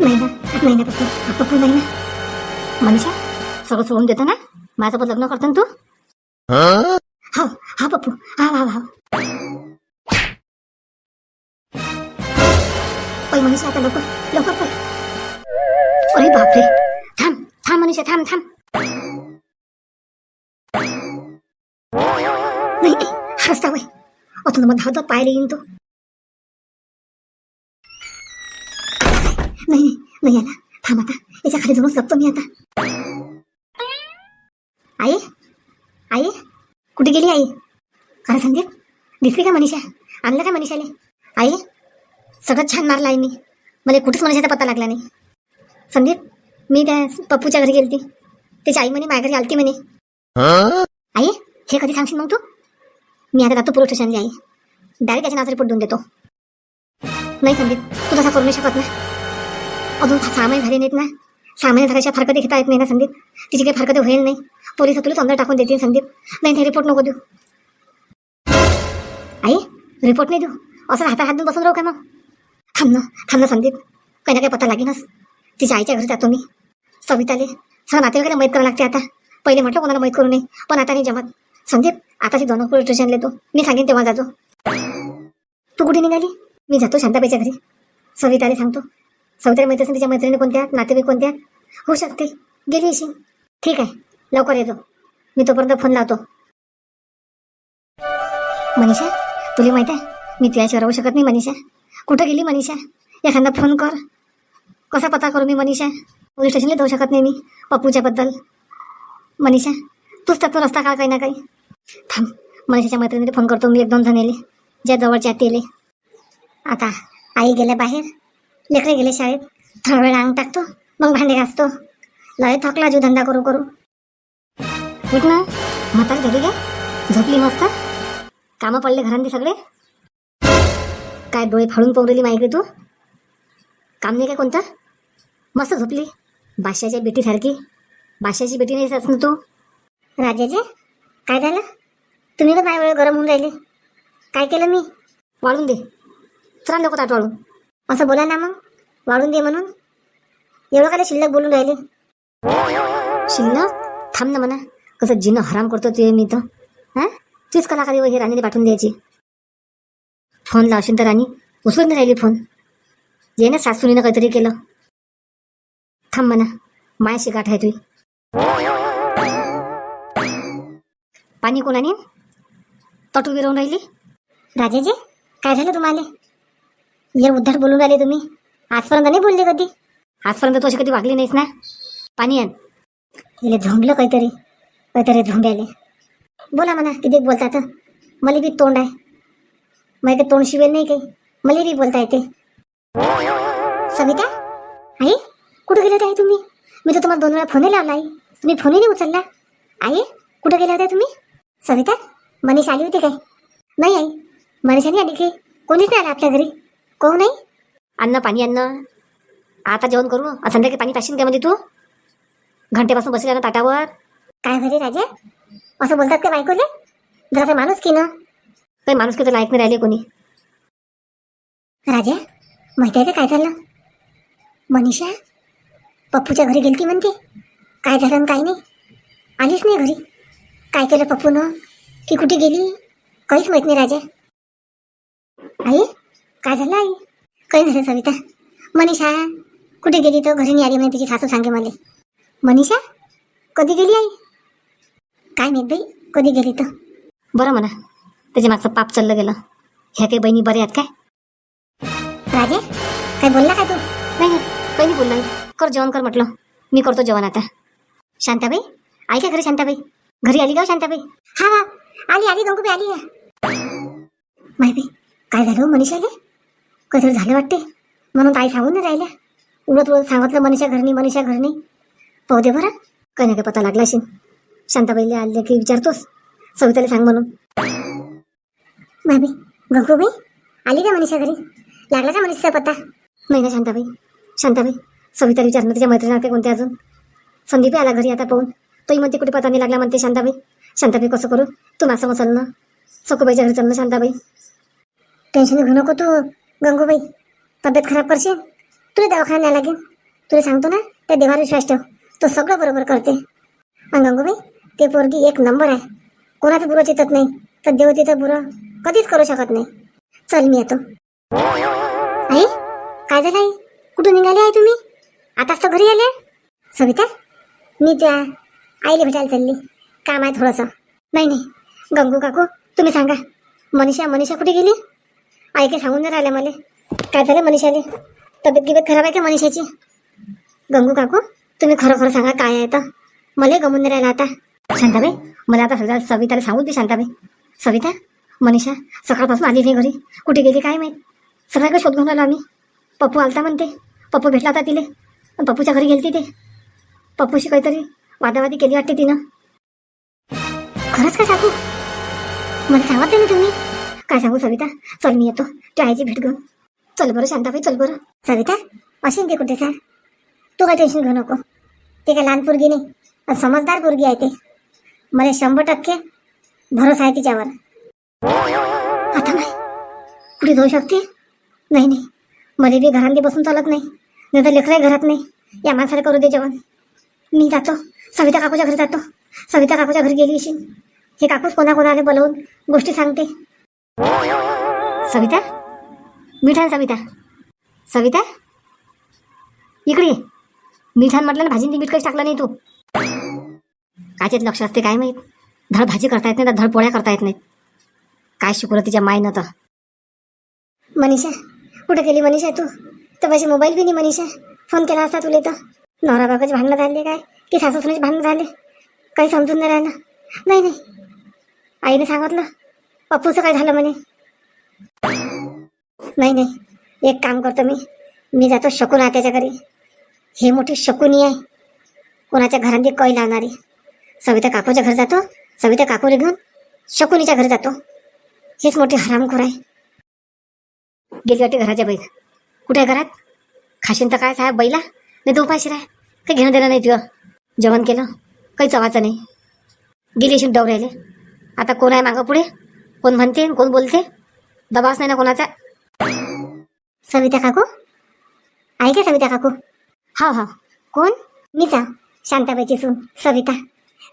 नाही ना ना पप्पू हा नाही ना मनीषा सगळं सोडून देतो ना? पण लग्न करतो ना तू? हा हा पप्पू हा हा हा. ओय मनीषा आता लवकर लवकर कर अरे बापरे. थांब थांब मनीषा थांब थांब. नाही नाही, वय. अतून मग धावत पायले येईन तो. नाही याला आला थांब आता. याच्या खाली जाऊन लपतो मी आता. आई? आई? कुठे गेली आई? काय संदीप दिसली का मनीषा? आणलं का मनीषाले? आई सगळं छान मारलं आहे मी मला कुठेच मनीषाचा पत्ता लागला नाही. संदीप मी त्या पप्पूच्या घरी गेलती. त्याची आई म्हणे माझ्या घरी आलती म्हणे. आई हे कधी सांगशील मग तू? मी आता जातो पोलीस स्टेशनला आई. डायरेक्ट त्याच्या नावाचा रिपोर्ट देऊन देतो. नाही संदीप तू तसा करू नाही शकत ना. अजून सहा महिने झाले नाहीत ना. सहा महिने झाल्याच्या फारकत घेता येत नाही ना संदीप. तिची काही फरकत होईल नाही. पोलीस तुला समजा टाकून देतील संदीप. नाही ते रिपोर्ट नको देऊ. आई रिपोर्ट नाही देऊ. असं हातात हात देऊन बसून राहू का मग? थांब ना थांब ना संदीप. काही ना काही पत्ता लागेनच तिच्या आईच्या घरी जातो मी. सविताले सगळं नातेवाईकाला मदत करावं लागते आता. पहिले म्हटलं कोणाला मदत करू नये पण आता नाही जमत. संदीप आता दोन पोलीस स्टेशनला येतो मी सांगेन तेव्हा जातो तू कुठे निघाली? मी जातो शांताबाईच्या घरी. सविताले सांगतो. सविताला माहीत असेल तिच्या मैत्रिणी कोणत्या नातेवाईक कोणत्या? होऊ शकते गेली अशी. ठीक आहे. लवकर येतो. मी तोपर्यंत फोन लावतो. मनीषा तुला माहिती आहे? मी तुझ्याशिवाय राहू शकत नाही मनीषा. कुठं गेली मनीषा? एखादा फोन कर. कसा पत्ता करू मी मनीषा? पोलीस स्टेशनला जाऊ शकत नाही मी पप्पूच्याबद्दल मनीषा तूच त्यातून रस्ता काढ काही ना काही. थांब. मनीषाच्या मैत्रिणीला फोन करतो मी एक दोन जण येले ज्या जवळच्या तेले. आता आई गेल्या बाहेर. लेकरे गेले शाळेत. थोडा वेळ अंग टाकतो मग भांडे घासतो. लय थकला जीव धंदा करू करू. ठीक ना म्हातारी झाली गे झोपली मस्त? कामं पडले घरांनी सगळे? काय डोळे फाडून पवरली माहिती तू? काम नाही काय कोणतं? मस्त झोपली. बादशाच्या बेटीसारखी. बादशाची बेटी नाही असं तू. राजाचे काय झालं? तुम्ही का वेळ गरम होऊन राहिले. काय केलं मी? वाळून दे. चला नको ताट वाळून असं बोला ना मग. वाढून दे म्हणून. एवढं काय शिल्लक बोलून राहिले? शिल्लक? थांब ना म्हणा. कसं जिनं हराम करतो ते मी तर. हां? तीच कलाकारी हे राणीने पाठवून द्यायची. फोन लावशील तर राणी. उचलून नाही राहिली फोन. ये ना सासूनीनं काहीतरी केलं. थांब म्हणा. मायाशी गाठ आहे तुझी. पाणी कोणाने? तट उभी राहिली? राजाजी काय झालं तुम्हाला? ये उद्धार बोलून राहिले तुम्ही. आजपर्यंत नाही बोलले कधी? आजपर्यंत तू अशी कधी वागली नाहीस ना? पाणी आण. हिला झोंबलं काहीतरी. काहीतरी झोंब्याले. बोला म्हणा किती बोलतात मला बी तोंड आहे. मला काही तोंड शिवेल नाही काही. मला बी बोलता येते. सविता? आई कुठं गेले होते तुम्ही? मी तर तुम्हाला दोन वेळा फोन लावला आई. तुम्ही फोनही नाही उचलला? आई कुठं गेल्या होत्या तुम्ही? सविता मनीष आली होती काय? नाही आई. मनीषाने आली की? कोणीच नाही आलं आपल्या घरी? कोण नाही? अन्न पाणी अन्न. आता जेवण करू? संध्याकाळी पाणी पाशीन म्हणजे तू? घंटेपासून बसल्या ना ताटावर? काय घरी राजे? असं बोलतात का बायकोले? जरासं माणूस की ना? काही माणूस की तर लायक नाही राहिले कोणी. राजा माहिती आहे का काय झालं? मनीषा पप्पूच्या घरी गेलती म्हणते. काय झालं आणि काय नाही? आलीच नाही घरी. काय केलं पप्पूनं? की कुठे गेली? काहीच माहीत नाही राजा. आई काय झालं आई काही झालं सविता? मनीषा कुठे गेली तर घरी नाही आली म्हणे तिची सासू सांगे मला. मनीषा कधी गेली आई? काय माहीत बाई कधी गेली तर बरं म्हणा त्याच्या मागचं पाप चाललं गेलं. ह्या काही बहिणी बरे आहेत काय? राजे काय बोलला का तू? नाही काही नाही बोलला. कर जेवण कर म्हटलं. मी करतो जेवण आता. शांताबाई आई काय घरी शांताबाई? घरी आली का हो शांताबाई? हा हा. आली आली गंगूबाई आली. माहिती काय झालं हो मनीषाले? कसं झालं वाटते. म्हणून ताई सांगून नाही राहिल्या. उलट उलट सांगितलं मनीषा घरनी मनीषा घरनी. पाहू दे बरं काही ना काही पत्ता लागला असेल. शांताबाईला आले की विचारतोस. सविताला सांग म्हणून. भाभी गंगूबाई आली का मनीषा घरी? लागला का मनीषाचा पत्ता? नाही ना शांताबाई. शांताबाई सविता विचारणं तिच्या मैत्रिणी काय कोणत्या अजून? संदीप आला घरी आता पाहून. तोही म्हणते कुठे पता नाही लागला म्हणते शांताबाई. शांताबाई कसं करू? तू माझं चलणं सखूबाईच्या घरी चालणं शांताबाई. टेन्शन घेऊ नको तू. गंगूबाई तब्येत खराब करशील? तुला दवाखान्याला लागेल. तुला सांगतो ना त्या देवावर विश्वास ठेव. तो सगळं बरोबर करते. आणि गंगूबाई ते पोरगी एक नंबर आहे. कोणाचं बुरं चितत नाही तर देव तिचं बुरं कधीच करू शकत नाही. चल मी येतो. आई काय झालं आई? कुठून निघाले आहे तुम्ही? आताच तर घरी आले? सविता मी त्या आईला भेटायला चालली. काम आहे थोडंसं. नाही नाही. गंगू काकू तुम्ही सांगा. मनीषा मनीषा कुठे गेली? आई काही सांगून नाही राहिल्या मला. काय झालं मनीषाले? तब्येत गिबेत खराब आहे का मनीषाची? गंगू काकू तुम्ही खरं खरं सांगा काय आहे तर मला गमून नाही राहिला आता. शांताबाई मला आता सगळ्या सविताला सांगू दे शांताबाई. सविता मनीषा सकाळपासून आली नाही घरी. कुठे गेली काय माहीत? सगळ्या शोध घेऊन आलो आम्ही. पप्पू आलता म्हणते. पप्पू भेटला होता तिले. पप्पूच्या घरी गेलती ते. पप्पूशी काहीतरी वादावादी केली वाटते तिनं. खरंच का काकू मला सांगत नाही तुम्ही. काय सांगू सविता? चल मी येतो. त्या आईची भेट घेऊन. चल बरं शांताबाई चल बरं. सविता अशी ते कुठे सर तू काय टेन्शन घेऊ नको. ते काय लहान पोरगी नाही. समजदार पोरगी आहे ते. मला शंभर टक्के भरोसा आहे तिच्यावर. आता नाही. कुठे जाऊ शकते? नाही नाही. मला बी घरांनी बसून चालत नाही. नाही तर लेकरं घरात नाही. या माणसाला करू दे जेवण. मी जातो. सविता काकूच्या घरी जातो. सविता काकूच्या घरी गेली अशी हे काकूच कोणाकोणाला बोलवून गोष्टी सांगते. सविता? मिठान सविता. सविता? इकडे मिठान म्हटलं ना भाजीने मीठ कशी टाकलं नाही तू? काच्यात लक्ष असते काय माहीत? धड भाजी करता येत नाही धड पोळ्या करता येत नाहीत काय शिकवलं तिच्या मायनं तर? मनीषा कुठे गेली मनीषा तू? तर मोबाईल बी नाही मनीषा. फोन केला असता तुले तर. नवरा बाबाचे भांडणं झाले काय? की सासू सुनेचे भांडणं झाले? काही समजून नाही राहिलं. नाही नाही. आईने सांगितलं. पप्पूचं काय झालं म्हणे? नाही नाही. एक काम करतो मी. मी जातो शकून आत्याच्या घरी. हे मोठी शकुनी आहे. कोणाच्या घरांनी कै लावणारी. सविता काकूच्या घरी जातो. सविता काकूला घेऊन शकुनीच्या घरी जातो. हेच मोठी हरामखोर आहे. गेली वाटते घराच्या बैल कुठे आहे घरात? खाशीन तर काय साहेब बैला? नाही तर उपाशी राह. काही घेणं देणं नाही तुझं. जेवण केलं. काही चवाचं नाही. गेली अशी डवरायले आता कोण आहे मागं पुढे? कोण म्हणते कोण बोलते? दबावच नाही ना कोणाचा? सविता काकू? आहे का सविता काकू? हा हा कोण? मीच शांताबाईची सून सविता.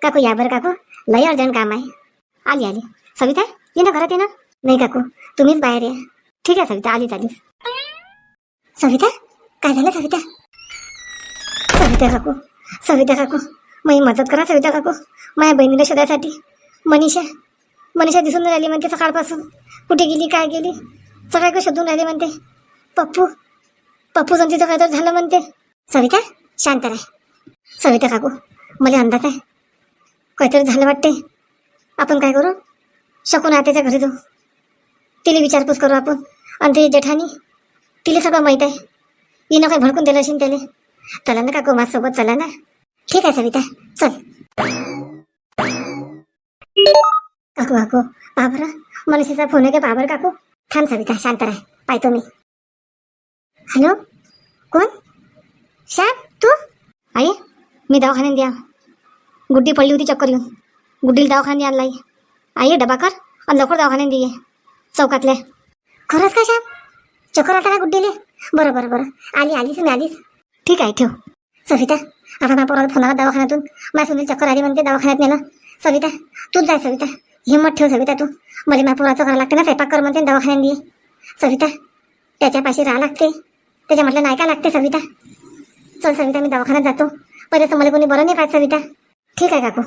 काकू या बरं काकू. लय अर्जंट काम आहे. आली आली. सविता ये ना घरात ये ना. नाही काकू तुम्हीच बाहेर या. ठीक आहे सविता. आलीच आलीच. सविता काय झालं सविता? सविता काकू सविता काकू. माझी मदत करा सविता काकू. माझ्या बहिणीला शोधायसाठी मनीषा मनीषा दिसून राहिली म्हणते सकाळपासून कुठे गेली काय गेली? का शोधून राहिले म्हणते. पप्पू पप्पू जंतीचं काय तर झालं म्हणते. सविता शांत राह. सविता काकू मला अंदाज आहे. काहीतरी झालं वाटते. आपण काय करू? शकून आत्याच्या घरी जाऊ. तिला विचारपूस करू आपण. आणि ते जेठानी तिला सगळं माहीत आहे. हिनं काय भडकून दिलं असेल त्याला. चला ना काकू माझ्यासोबत चला ना. ठीक आहे सविता चल. काकू काकू बाबरा मनसेचा फोन आहे का? बाबर काकू. थांब सविता शांत राह. पाहतो मी. हॅलो? कोण? श्याम तू? आई मी दवाखान्यात द्या. गुड्डी पडली होती चक्कर येऊन गुड्डीला दवाखान्यात आणला आई आई डबा कर आणि लवकर दवाखान्यात दे. चौकातल्या. खरंच का श्याम चक्कर आता का गुड्डीले? बरं बरं बरं. आली आलीच मी आलीच. ठीक आहे ठेव. सविता आता माझ्या पोराला फोन आला दवाखान्यातून. माझ्या सुनील चक्कर आली म्हणते दवाखान्यात नेलं सविता तूच जाय सविता. हिंमत ठेव सविता तू. मला माझ्या पोराचं करावं लागते ना स्वयंपाक कर म्हणते दवाखान्यात दे सविता त्याच्यापाशी राहा लागते. त्याच्या म्हटलं नाही का लागते सविता. चल सविता मी दवाखान्यात जातो. परत मला कोणी बरं नाही पाहिजे सविता. ठीक आहे काकू.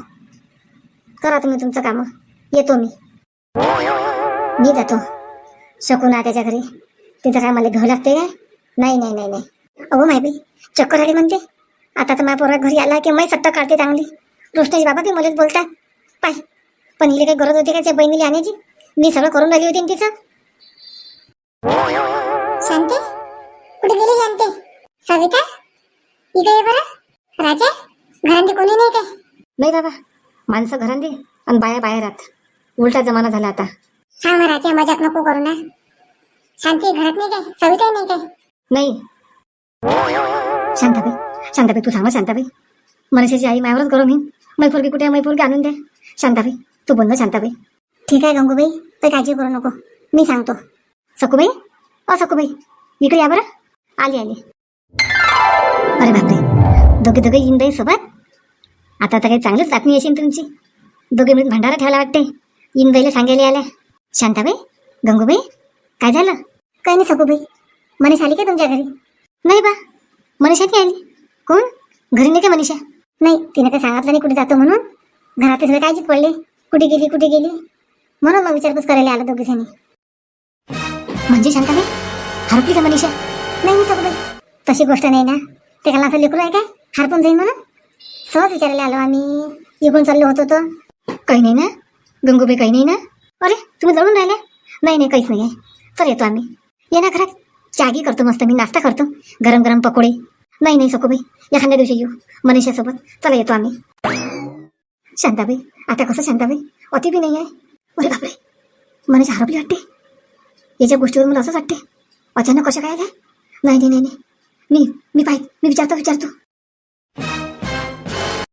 करा तुम्ही तुमचं कामं. येतो मी. मी जातो. शकून त्याच्या घरी. तिचं काय मला घ्यावं लागते काय? नाही नाही नाही नाही. अहो माय चक्कर आली म्हणते. आता तर माझ्या पोरा घरी आला की मै सट्टा काढते चांगली. कृष्णाजी बाबा बी मलाच बोलतात. पाय. पण हिला काही गरज होती का त्या बहिणीला आणायची? मी सगळं करून आली होती ना तिचं. शांती? कुठे गेली शांती? सविता? इकडे ये बरं. राजा? घरांची कोणी नाही काय? नाही बाबा माणसं घरांनी आणि बाया बाहेर आहात उलटा जमाना झाला आता. सांग राजा मजाक नको करू ना. शांती घरात नाही काय? सविता नाही काय? नाही. शांताबाई शांताबाई तू सांग ना शांताबाई. मनशाची आई मायावरच करू मी मैपोरगी कुठे आहे? मैपोरगी आणून दे. शांताबाई. तू बोल ना शांताबाई ठीक आहे गंगूबाई काही काळजी करू नको. मी सांगतो. सकूबाई अ सकूबाई इकडे या बरं. आली आली. अरे बापरे. दोघे दोघे येईन बाई सोबत? आता तर काही चांगलीच बातमी असेल तुमची. दोघे मिळून भंडारा ठेवला वाटते येईन बाईला सांगायला आल्या शांताबाई गंगूबाई काय झालं? काही नाही सकूबाई मनीष आली का तुमच्या घरी? नाही बा. मनीषा ती आली. कोण? घरी नाही का मनीषा? नाही तिने काय सांगितलं नाही कुठे जातो म्हणून. घरात सगळे काळजीत पडले. कुठे गेली कुठे गेली? म्हणून मग विचारपूस करायला आला दोघी जणी म्हणजे शांताबाई? हरपली का मनीषा? नाही मी सगळं तशी गोष्ट नाही ना. ते काल असं लेकरू आहे काय? हरपून जाईन म्हणून? सहज विचारायला आलो आम्ही. इकडून चाललो होतो तर काही नाही ना. गंगूबाई काही नाही ना. अरे तुम्ही जळून राहिल्या? नाही नाही काहीच नाही आहे चल येतो आम्ही. ये ना घरात. चागी करतो मस्त. मी नाश्ता करतो. गरम गरम पकोडे. नाही नाही सकोबाई एखाद्या दिवशी येऊ. मनीषासोबत. चला येतो आम्ही. शांताबाई आता कसं शांताबाई? अति बी नाही आहे. अरे बापरे. मनाची हरपली वाटते. याच्या गोष्टीवर मला असंच वाटते. अचानक कशा काय आल्या? नाही नाही नाही नाही. मी मी पाहिजे मी विचारतो विचारतो.